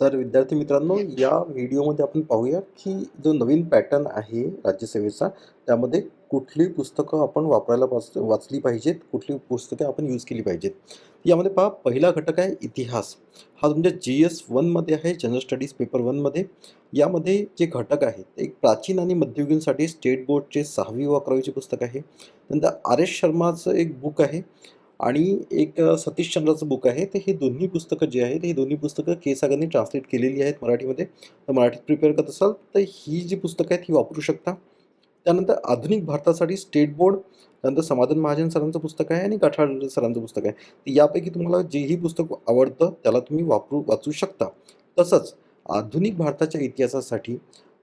तर विद्यार्थी मित्रांनो या व्हिडिओमध्ये आपण पाहूया की जो नवीन पॅटर्न आहे राज्यसेवेचा त्यामध्ये कुठली पुस्तकं आपण वापरायला वाच वाचली पाहिजेत कुठली पुस्तकं आपण यूज केली पाहिजेत. यामध्ये पहा पहिला घटक आहे इतिहास. हा तुमच्या जी एस वनमध्ये आहे जनरल स्टडीज पेपर वनमध्ये यामध्ये जे घटक आहेत ते एक प्राचीन आणि मध्ययुगीनसाठी स्टेट बोर्डचे सहावी व अकरावीचे पुस्तक आहे. नंतर आर एस शर्माचं एक बुक आहे. आणि एक सतीशचंद्राचं सतीश चंद्राचं बुक आहे. तर हे दोन्ही पुस्तकं जे आहेत हे दोन्ही पुस्तकं के सागरने ट्रान्सलेट केलेली आहेत मराठीमध्ये. तर मराठीत प्रिपेअर करत असाल तर ही जी पुस्तकं आहेत ही वापरू शकता. त्यानंतर आधुनिक भारतासाठी स्टेट बोर्ड त्यानंतर समाधान महाजन सरांचं पुस्तक आहे आणि गाठाड सरांचं पुस्तक आहे. तर यापैकी तुम्हाला जेही पुस्तक आवडतं त्याला तुम्ही वापरू वाचू शकता. तसंच आधुनिक भारताच्या इतिहासासाठी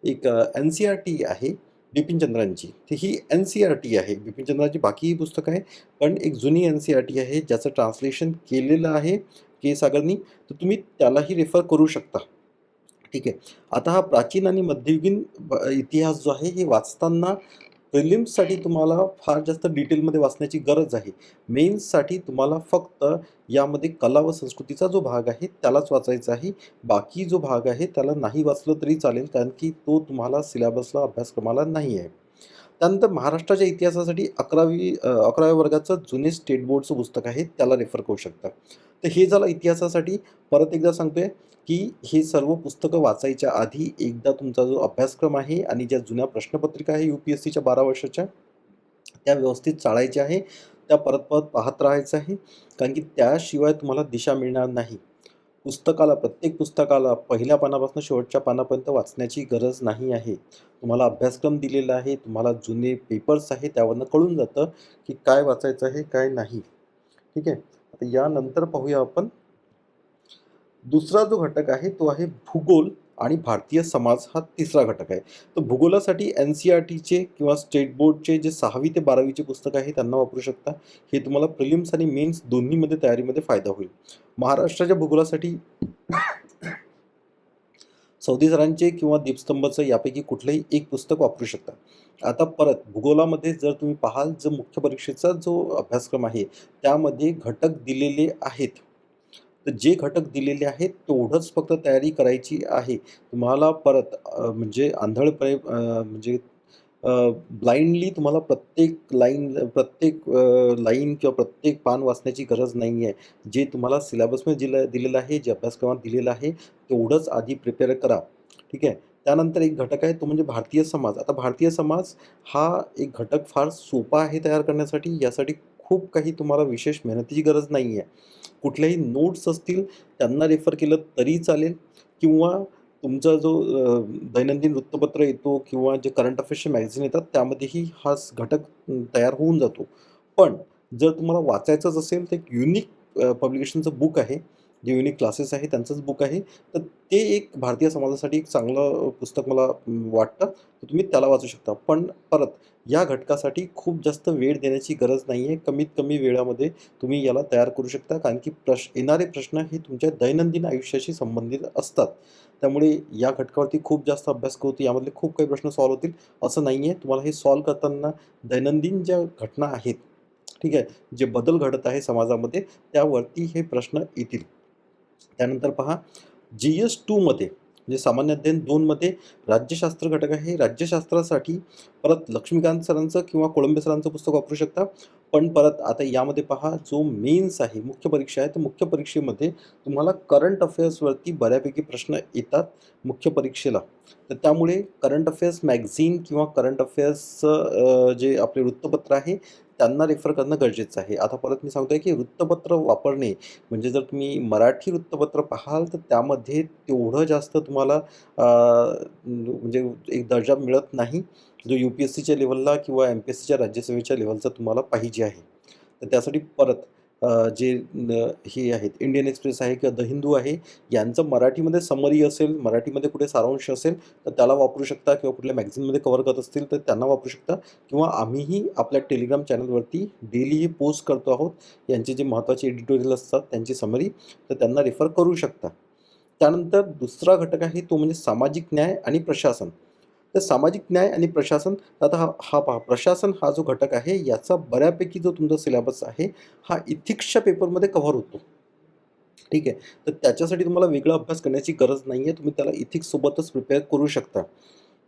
एक एन सी आर टी आहे. बिपिनचंद्रांची तर ही एन सी आर टी आहे. बिपिनचंद्रांची बाकीही पुस्तकं आहे पण एक जुनी एन सी आर टी आहे ज्याचं ट्रान्सलेशन केलेलं आहे के सागरनी. तर तुम्ही त्यालाही रेफर करू शकता. ठीक आहे. आता हा प्राचीन आणि मध्ययुगीन इतिहास जो आहे हे वाचताना प्रिलिम्ससाठी तुम्हाला फार जास्त डिटेलमध्ये वाचण्याची गरज आहे. मेन्ससाठी तुम्हाला फक्त यामध्ये कला व संस्कृतीचा जो भाग आहे त्यालाच वाचायचा आहे. बाकी जो भाग आहे त्याला नाही वाचलं तरी चालेल कारण की तो तुम्हाला सिलेबसला अभ्यासक्रमाला नाही आहे. त्यानंतर महाराष्ट्राच्या इतिहासासाठी अकरावी अकराव्या वर्गाचं जुने स्टेट बोर्डचं पुस्तक आहे त्याला रेफर करू शकता. तर हे झालं इतिहासासाठी. परत एकदा सांगतोय की हे सर्व पुस्तकं वाचायच्या आधी एकदा तुमचा जो अभ्यासक्रम आहे आणि ज्या जुन्या प्रश्नपत्रिका आहे यू पी एस सीच्या बारा वर्षाच्या त्या व्यवस्थित चाळायच्या आहे त्या परत परत पाहत राहायचं आहे कारण की त्याशिवाय तुम्हाला दिशा मिळणार नाही. पुस्तकाला प्रत्येक पुस्तकाला पहिल्या पानापासून शेवटच्या पानापर्यंत वाचण्याची गरज नाही आहे. तुम्हाला अभ्यासक्रम दिलेला आहे तुम्हाला जुने पेपर्स आहे त्यावरनं कळून जातं की काय वाचायचं आहे काय नाही. ठीक आहे? आता यानंतर पाहूया आपण दुसरा जो घटक आहे तो आहे भूगोल आणि भारतीय समाज हा तिसरा घटक आहे. तर भूगोलासाठी एन सी आर टीचे किंवा स्टेट बोर्डचे जे सहावी ते बारावीचे पुस्तक आहे त्यांना वापरू शकता. हे तुम्हाला प्रिलिम्स आणि मेन्स दोन्हीमध्ये तयारीमध्ये फायदा होईल. महाराष्ट्राच्या भूगोलासाठी सौदी सरांचे किंवा दीपस्तंभचं यापैकी कुठलंही एक पुस्तक वापरू शकता. आता परत भूगोलामध्ये जर तुम्ही पाहाल जो मुख्य परीक्षेचा जो अभ्यासक्रम आहे त्यामध्ये घटक दिलेले आहेत. तर जे घटक दिलेले आहेत तेवढंच फक्त तयारी करायची आहे. तुम्हाला परत म्हणजे आंधळपणे म्हणजे ब्लाइंडली तुम्हाला प्रत्येक लाईन प्रत्येक लाईन किंवा प्रत्येक पान वाचण्याची गरज नाही आहे. जे तुम्हाला सिलेबसमध्ये दिलं दिलेलं आहे जे अभ्यासक्रमात दिलेलं आहे तेवढंच आधी प्रिपेअर करा. ठीक आहे? त्यानंतर एक घटक आहे तो म्हणजे भारतीय समाज. आता भारतीय समाज हा एक घटक फार सोपा आहे तयार करण्यासाठी. यासाठी खूप काही तुम्हाला विशेष मेहनतीची गरज नाही आहे कुठल्याही नोट्स असतील त्यांना रेफर केलं तरी चालेल. किंवा तुमचा जो दैनंदिन वृत्तपत्र येतो किंवा जे करंट अफेअर्सचे मॅगझिन येतात त्यामध्येही हा घटक तयार होऊन जातो. पण जर तुम्हाला वाचायचंच असेल तर एक युनिक पब्लिकेशनचं बुक आहे. जे युनिक क्लासेस आहे त्यांचंच बुक आहे. तर ते एक भारतीय समाजासाठी एक चांगलं पुस्तक मला वाटतं. तर तुम्ही त्याला वाचू शकता. पण परत या घटकासाठी खूप जास्त वेळ देण्याची गरज नाही आहे कमीत कमी वेळामध्ये तुम्ही याला तयार करू शकता. कारण की प्रश येणारे प्रश्न हे तुमच्या दैनंदिन आयुष्याशी संबंधित असतात. त्यामुळे या घटकावरती खूप जास्त अभ्यास करतो यामधले खूप काही प्रश्न सॉल्व्ह होतील. असं नाही आहे तुम्हाला हे सॉल्व्ह करताना दैनंदिन ज्या घटना आहेत ठीक आहे जे बदल घडत आहे समाजामध्ये त्यावरती हे प्रश्न येतील. त्यानंतर पहा जी एस टूमध्ये म्हणजे सामान्य अध्ययन दोनमध्ये राज्यशास्त्र घटक आहे. राज्यशास्त्रासाठी परत लक्ष्मीकांत सरांचं किंवा कोळंबे सरांचं पुस्तक वापरू शकता. पण परत आता यामध्ये पहा जो मेन्स आहे मुख्य परीक्षा आहे तर मुख्य परीक्षेमध्ये तुम्हाला करंट अफेअर्सवरती बऱ्यापैकी प्रश्न येतात मुख्य परीक्षेला. तर त्यामुळे करंट अफेअर्स मॅगझिन किंवा करंट अफेअर्सचं जे आपले वृत्तपत्र आहे त्यांना रेफर करणं गरजेचं आहे. आता परत मी सांगतोय की वृत्तपत्र वापरणे म्हणजे जर तुम्ही मराठी वृत्तपत्र पाहाल तर त्यामध्ये तेवढं जास्त तुम्हाला म्हणजे एक दर्जा मिळत नाही जो यू पी एस सीच्या लेवलला किंवा एम पी एस सीच्या राज्यसेवेच्या लेवलचा तुम्हाला पाहिजे आहे. तर त्यासाठी परत जे हे आहेत इंडियन एक्सप्रेस आहे किंवा द हिंदू आहे यांचं मराठीमध्ये समरी असेल मराठीमध्ये कुठे सारांश असेल तर त्याला वापरू शकता किंवा कुठल्या मॅगझिनमध्ये कव्हर करत असतील तर त्यांना वापरू शकता. किंवा आम्हीही आपल्या टेलिग्राम चॅनलवरती डेलीही पोस्ट करतो आहोत यांचे जे महत्त्वाचे एडिटोरियल असतात त्यांची समरी तर त्यांना रेफर करू शकता. त्यानंतर दुसरा घटक आहे तो म्हणजे सामाजिक न्याय आणि प्रशासन. तर सामाजिक न्याय आणि प्रशासन आता हा हा पहा प्रशासन हा जो घटक आहे याचा बऱ्यापैकी जो तुमचा सिलेबस आहे हा इथिक्सच्या पेपरमध्ये कव्हर होतो ठीक आहे. तर त्याच्यासाठी तुम्हाला वेगळा अभ्यास करण्याची गरज नाही आहे. तुम्ही त्याला इथिक्ससोबतच प्रिपेअर करू शकता.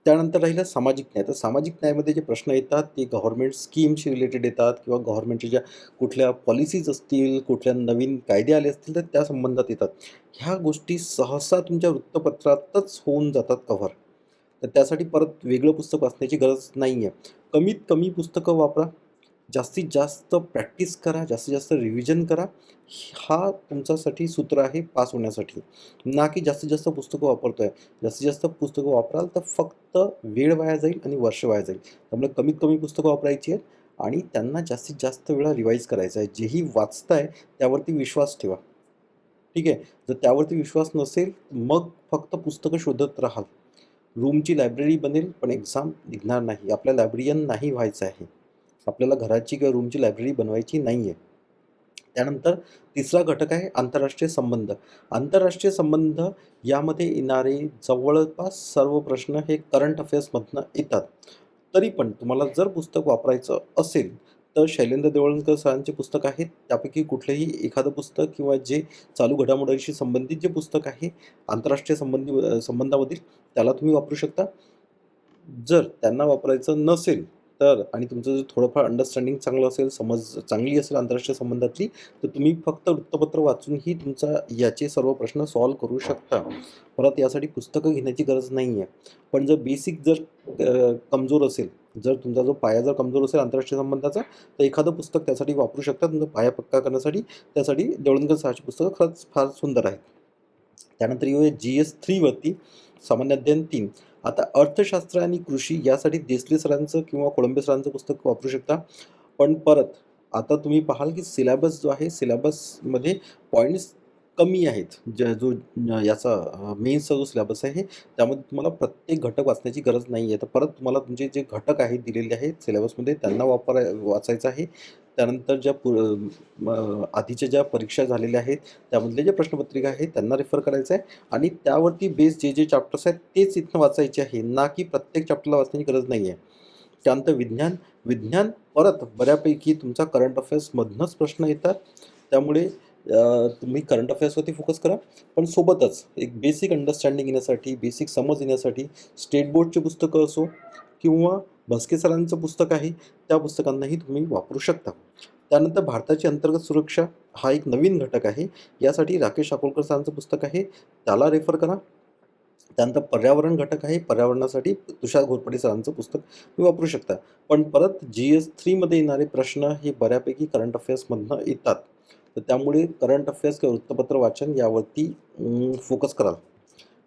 त्यानंतर राहिलं सामाजिक न्याय. तर सामाजिक न्यायामध्ये जे प्रश्न येतात ते गव्हर्नमेंट स्कीमशी रिलेटेड येतात किंवा गव्हर्नमेंटच्या ज्या कुठल्या पॉलिसीज असतील, कुठल्या नवीन कायदे आले असतील तर त्या संबंधात येतात. ह्या गोष्टी सहसा तुमच्या वृत्तपत्रातच होऊन जातात कव्हर. तर त्यासाठी परत वेगळं पुस्तक वाचण्याची गरज नाही आहे. कमीत कमी पुस्तकं वापरा. जास्तीत जास्त प्रॅक्टिस करा, जास्तीत जास्त रिव्हिजन करा. हा तुमच्यासाठी सूत्र आहे पास होण्यासाठी. ना की जास्तीत जास्त पुस्तकं वापरतो आहे जास्तीत जास्त पुस्तकं वापराल तर फक्त वेळ वाया जाईल आणि वर्ष वाया जाईल. त्यामुळे कमीत कमी पुस्तकं वापरायची आहेत आणि त्यांना जास्तीत जास्त वेळा रिवाईज करायचं आहे. जेही वाचताय त्यावरती विश्वास ठेवा. ठीक आहे. जर त्यावरती विश्वास नसेल, मग फक्त पुस्तकं शोधत राहाल. रूमची लायब्ररी बनेल पण एक्झाम निघणार नाही. आपल्या लायब्रेरियन नाही व्हायचं आहे. आपल्याला घराची किंवा रूमची लायब्ररी बनवायची नाही आहे. त्यानंतर तिसरा घटक आहे आंतरराष्ट्रीय संबंध. आंतरराष्ट्रीय संबंध यामध्ये येणारे जवळपास सर्व प्रश्न हे करंट अफेअर्समधनं येतात. तरी पण तुम्हाला जर पुस्तक वापरायचं असेल, तर शैलेंद्र देवळणकर सरांचे पुस्तक आहे. त्यापैकी कुठलंही एखादं पुस्तक किंवा जे चालू घडामोडीशी संबंधित जे पुस्तक आहे आंतरराष्ट्रीय संबंधी संबंधामधील त्याला तुम्ही वापरू शकता. जर त्यांना वापरायचं नसेल तर आणि तुमचं जर थोडंफार अंडरस्टँडिंग चांगलं असेल, समज चांगली असेल आंतरराष्ट्रीय संबंधातली, तर तुम्ही फक्त वृत्तपत्र वाचूनही तुमचा याचे सर्व प्रश्न सॉल्व्ह करू शकता. परत यासाठी पुस्तकं घेण्याची गरज नाही आहे. पण जर बेसिक जर कमजोर असेल, जर तुमचा जो पाया जर कमजोर असेल आंतरराष्ट्रीय संबंधाचा, तर एखादं पुस्तक त्यासाठी वापरू शकता. तुमचा पाया पक्का करण्यासाठी. त्यासाठी देवळणकर सहाची पुस्तकं खरंच फार सुंदर आहेत. त्यानंतर येऊया जी-एस 3 वरती सामान्य अध्ययन तीन आता अर्थशास्त्र आणि कृषी यासाठी देसले सरांचं किंवा कोळंबे सरांचं पुस्तक वापरू शकता. पण परत आता तुम्ही पाहाल की सिलॅबस जो आहे सिलॅबसमध्ये पॉईंट्स कमी आहेत. ज्या जो याचा मेन्सचा जो सिलॅबस आहे त्यामध्ये तुम्हाला प्रत्येक घटक वाचण्याची गरज नाही आहे. तर परत तुम्हाला तुमचे जे घटक आहेत दिलेले आहेत सिलेबसमध्ये त्यांना वापराय वाचायचं आहे. त्यानंतर ज्या पु आधीच्या ज्या परीक्षा झालेल्या आहेत त्यामधले जे प्रश्नपत्रिका आहेत त्यांना रेफर करायचं आहे आणि त्यावरती बेस जे, जे चॅप्टर्स आहेत तेच इथनं वाचायचे आहे. ना की प्रत्येक चॅप्टरला वाचण्याची गरज नाही आहे. त्यानंतर विज्ञान. विज्ञान परत बऱ्यापैकी तुमचा करंट अफेअर्समधनंच प्रश्न येतात. त्यामुळे तुम्ही करंट अफेअर्सवरती फोकस करा. पण सोबतच एक बेसिक अंडरस्टँडिंग येण्यासाठी, बेसिक समज येण्यासाठी स्टेट बोर्डची पुस्तकं असो किंवा भस्के सरांचं पुस्तक आहे, त्या पुस्तकांनाही तुम्ही वापरू शकता. त्यानंतर भारताची अंतर्गत सुरक्षा हा एक नवीन घटक आहे. यासाठी राकेश अकोलकर सरांचं पुस्तक आहे, त्याला रेफर करा. त्यानंतर पर्यावरण घटक आहे. पर्यावरणासाठी तुषार घोरपडे सरांचं पुस्तक तुम्ही वापरू शकता. पण परत जी-एस थ्रीमध्ये येणारे प्रश्न हे बऱ्यापैकी करंट अफेअर्समधनं येतात. तर त्यामुळे करंट अफेअर्स किंवा वृत्तपत्र वाचन यावरती फोकस कराल.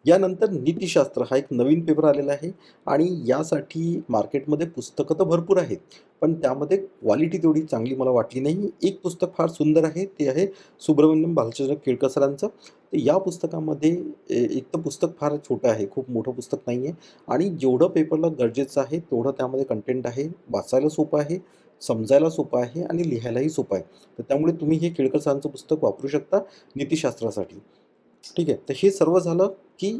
यानंतर नीतिशास्त्र हा एक नवीन पेपर आलेला आहे आणि यासाठी मार्केटमध्ये पुस्तकं तर भरपूर आहेत. पण त्यामध्ये क्वालिटी तेवढी चांगली मला वाटली नाही. एक पुस्तक फार सुंदर आहे. ते आहे सुब्रमण्यम भालचंद्र केळकर सरांचं. तर या पुस्तकामध्ये ए एक तर पुस्तक फार छोटं आहे. खूप मोठं पुस्तक नाही आहे आणि जेवढं पेपरला गरजेचं आहे तेवढं त्यामध्ये कंटेंट आहे. वाचायला सोपं आहे, समजायला सोपं आहे आणि लिहायलाही सोपं आहे. तर त्यामुळे तुम्ही हे केळकर सरांचं पुस्तक वापरू शकता नीतिशास्त्रासाठी. ठीक आहे. तर हे सर्व झालं की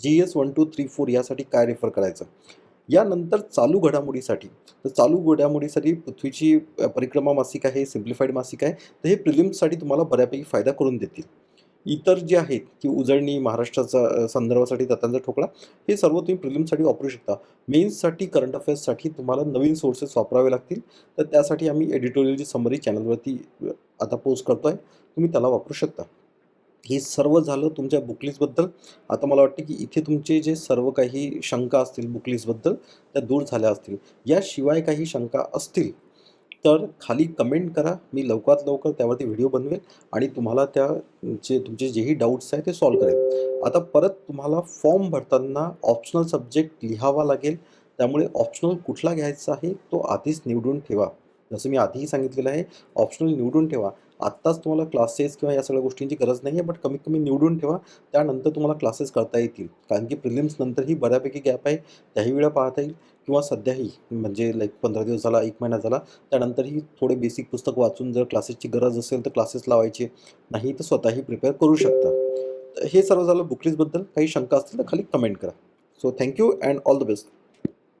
जी-एस 1, 2, 3, 4 यासाठी काय रेफर करायचं. यानंतर चालू घडामोडीसाठी. तर चालू घडामोडीसाठी पृथ्वीची परिक्रमा मासिक आहे, सिम्प्लिफाईड मासिक आहे. तर हे प्रिलिम्ससाठी तुम्हाला बऱ्यापैकी फायदा करून देतील. इतर जे आहेत की उजळणी, महाराष्ट्राचा संदर्भासाठी दत्तांचा ठोकळा हे सर्व तुम्ही प्रिलिम्ससाठी वापरू शकता. मेन्ससाठी, करंट अफेअर्ससाठी तुम्हाला नवीन सोर्सेस वापरावे लागतील. तर त्यासाठी आम्ही एडिटोरियलची समरी चॅनलवरती आता पोस्ट करतो आहे तुम्ही त्याला वापरू शकता. हे सर्व झालं तुमच्या बुकलिस्टबद्दल आता मला वाटतं की इथे तुमचे जे सर्व काही शंका असतील बुकलिस्टबद्दल त्या दूर झाल्या असतील. याशिवाय काही शंका असतील तर खाली कमेंट करा. मी लवकरात लवकर त्यावरती व्हिडिओ बनवेल आणि तुम्हाला त्या जे तुमचे जेही डाऊट्स आहे ते सॉल्व्ह करेल. आता परत तुम्हाला फॉर्म भरताना ऑप्शनल सब्जेक्ट लिहावा लागेल. त्यामुळे ऑप्शनल कुठला घ्यायचा आहे तो आधीच निवडून ठेवा. जसं मी आधीही सांगितलेलं आहे ऑप्शनल निवडून ठेवा. आत्ताच तुम्हाला क्लासेस किंवा या सगळ्या गोष्टींची गरज नाही आहे. बट कमीत कमी निवडून ठेवा. त्यानंतर तुम्हाला क्लासेस करता येतील. कारण की प्रिलिम्स नंतरही बऱ्यापैकी गॅप आहे. त्याही वेळा पाहता येईल किंवा सध्याही म्हणजे लाईक पंधरा दिवस झाला, एक महिना झाला. त्यानंतरही थोडे बेसिक पुस्तक वाचून जर क्लासेसची गरज असेल तर क्लासेस लावायचे. नाही तर स्वतःही प्रिपेअर करू शकता. तर हे सर्व झालं बुकलीजबद्दल काही शंका असतील तर खाली कमेंट करा. So thank you and all the best.